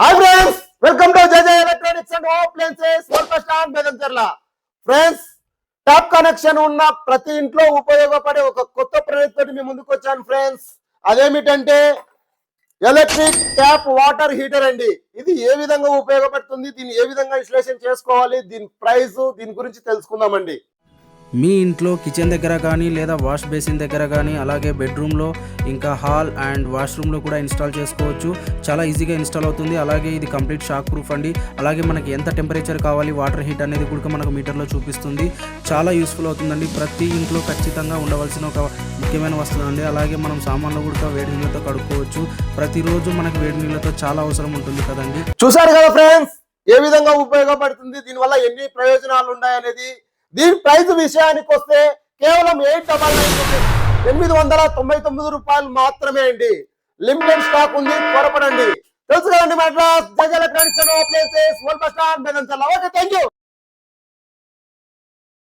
Hi friends welcome to JJ electronics and appliances work Bedancharla friends top connection ఉన్న ప్రతి ఇంట్లో ఉపయోగపడే ఒక కొత్త ప్రయత్నం తోటి మీ ముందుకు వచ్చాను ఫ్రెండ్స్ అదేమిటంటే ఎలక్ట్రిక్ ట్యాప్ వాటర్ హీటర్ అండి. ఇది ఏ విధంగా ఉపయోగపడుతుంది? దీన్ని ఏ విధంగా విశ్లేషణ చేసుకోవాలి? దీని ప్రైస్ దీని గురించి తెలుసుకుందామండి. మీ ఇంట్లో కిచెన్ దగ్గర కానీ లేదా వాష్ బేసిన్ దగ్గర కానీ అలాగే బెడ్రూమ్లో ఇంకా హాల్ అండ్ వాష్రూమ్లో కూడా ఇన్స్టాల్ చేసుకోవచ్చు. చాలా ఈజీగా ఇన్స్టాల్ అవుతుంది. అలాగే ఇది కంప్లీట్ షాక్ ప్రూఫ్ అండి. అలాగే మనకి ఎంత టెంపరేచర్ కావాలి వాటర్ హీట్ అనేది కూడా మనకు మీటర్లో చూపిస్తుంది. చాలా యూస్ఫుల్ అవుతుందండి. ప్రతి ఇంట్లో ఖచ్చితంగా ఉండవలసిన ఒక ముఖ్యమైన వస్తువు అండి. అలాగే మనం సామాన్లు కూడా వేడి నీళ్ళతో కడుక్కోవచ్చు. ప్రతిరోజు మనకి వేడి నీళ్ళతో చాలా అవసరం ఉంటుంది కదండి. చూసారు కదా ఫ్రెండ్స్? ఏ విధంగా ఉపయోగపడుతుంది? దీనివల్ల ఎన్ని ప్రయోజనాలు ఉన్నాయనేది దీని ప్రైస్ విషయానికి వస్తే కేవలం ఎయిట్ డబల్ నైన్ ఎనిమిది వందల తొంభై తొమ్మిది రూపాయలు మాత్రమే అండి. లిమిటెడ్ స్టాక్ ఉంది త్వరపడండి. తెలుసు కదండి Madras juggle electronics places world bus stand okay thank you.